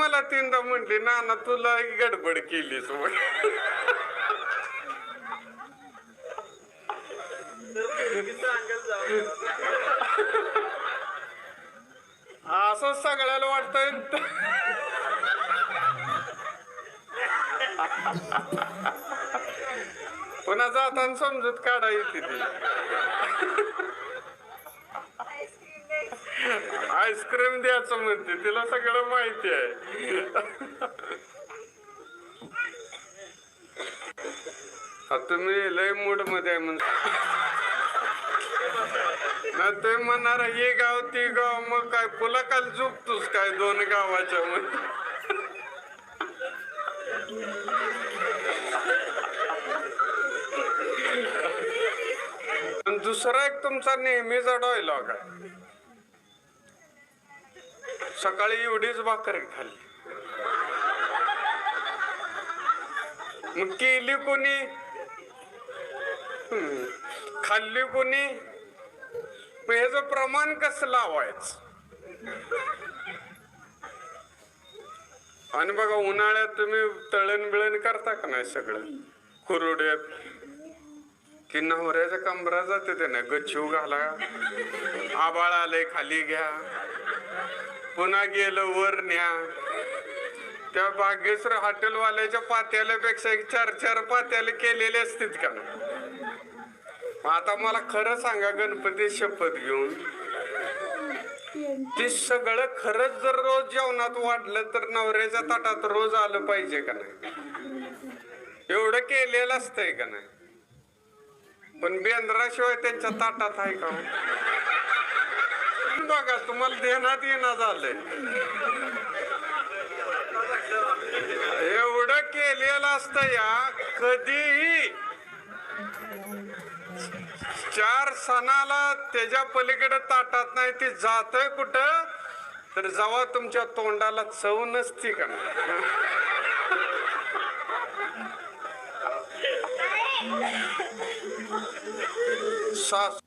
मला तीनदा म्हटली नाना तुला गडबड केलीस म्हण असं सगळ्याला वाटत पुन्हा जाताना समजूत काढा येते ती. आईस्क्रीम द्यायचं म्हणते तिला सगळं माहिती आहे. तुम्ही लय मूडमध्ये आहे म्हणजे ना ते म्हणणार हे गाव ती गाव मग काय पुला काल झोपतोस काय दोन गावाच्या मध्ये दुसरा एक तुमचा नेहमीचा डॉयलॉग आहे सकाळी एवढीच भाकरी खाल्ली. मग केली कोणी? खाल्ली कोणी? मग ह्याचं प्रमाण कसं लावायचं? आणि बघा उन्हाळ्यात तुम्ही तळण बिळण करता का नाही सगळं? कुरुड्यात की नवऱ्याच्या कमरा जाते ते ना गच्छू घाला. आबाळ आले खाली घ्या. पुन्हा गेलं वर न्या. त्या बागेश्वर हॉटेलवाल्याच्या पात्याल्यापेक्षा एक चार चार पात्याले केलेले असतील का? आता मला खरं सांगा गणपती शपथ घेऊन. ते सगळं खरंच जर रोज जेवणात वाढलं तर नवऱ्याच्या ताटात रोज आलं पाहिजे का नाही? एवढं केलेलं असतंय का नाही? पण बेंद्राशिवाय त्यांच्या ताटात आहे का हो? बघा तुम्हाला देण्यात येणं झालंय. एवढं केलेलं असतं या कधीही. चार सणाला त्याच्या पलीकडे ताटात नाही ते जातय कुठं? तर जेव्हा तुमच्या तोंडाला चव नसती का? सास